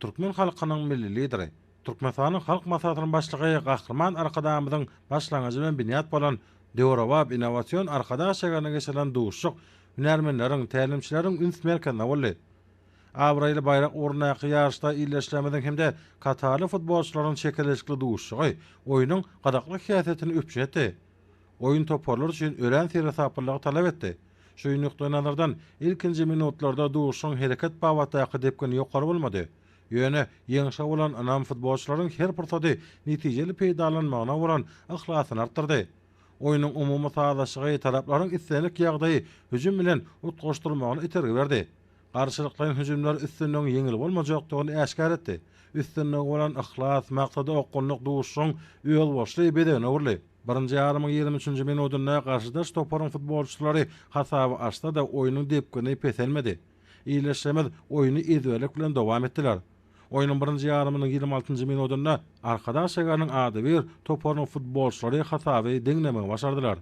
Türkmen halkynyň milli lideri, Türkmenistanyň halk masasynyň başlygy Gahrman arkadamyzyň başlangyjy bilen binýat bolan Döwrawab innovasiýon arkadaş şegerine geçilen duşuk hünärmenleriň, tälimçileriň üns merkezine boldy. Abraylı bayrak uğruna ýarşda illeşlemeden hemde Katarly futbolçularyň çekilişli duşugy oýunyň gadakly hiýasetini üpçetdi. Oyun toparlar üçin ören seri sapırlığı talap etdi. Şu nukdan nazardan ilkinji minutlarda duşun hereket bawatda ýaky depkeni ýokary bolmady. Ýöne ýeňşe bolan anam futbolçularyň her pursady netijeli peýdalanmagyna bolan yhlasyny artdyrdy. Oýunyň umumy sadaşygy taraplaryň istenik ýagdaýy hüjüm bilen utgaşdyrmagyny itergi berdi. Garşylyklaryň hüjümler üstünlüğün ýeňil bolmajakdygyny äşkar etdi. Üstünlüğü bolan ihlas, maksady okunlyk duşşuň ýol başly bedene urly. Birinci yarımın 23-nji minutunda garşyda Stoparın futbolçulary hasaby açsa da oýunyň depkini peselmedi. İyileşemez oýuny izwelik bilen dowam etdiler. Oyunun birinji yarımının 26-njy minutunda arkadaş egarning ady bir toparın futbolçylary hasaby deňlemegi başardylar.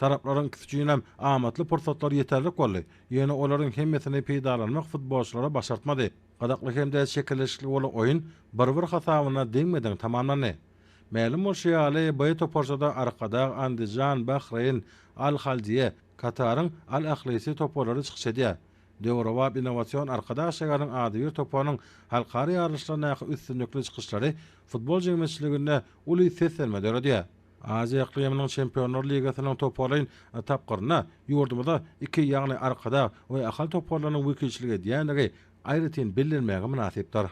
Taraplaryň küçüýünem amatly pursatlar ýeterlik boldy. Ýene olaryň hemmesini peýdalanmak futbolçylara başartmady. Gadakly hemde şekilleşikli bolan oýun bir-bir hatawyna deňmeden tamamlandy. Mälim bolşy ýaly baý toparsada arkada Andijan, Bahrain, Al-Haldiye, Katarın Al-Ahlisi toparlary çykşedy. Döwrawab arkadaş Arkadaşlaryň ady bir topanyň halkary ýarışlaryna üstünlikli çykyşlary futbol jemgyýetçiliginde uly seslenme döredi. Aziýa Kıyamının Şampiyonlar Ligasının toparlayın tapqırına yurdumda iki yağlı arkada ve akal toparlarının vekilçiliği diyanlığı ayrıtin bilinmeye münasiptir.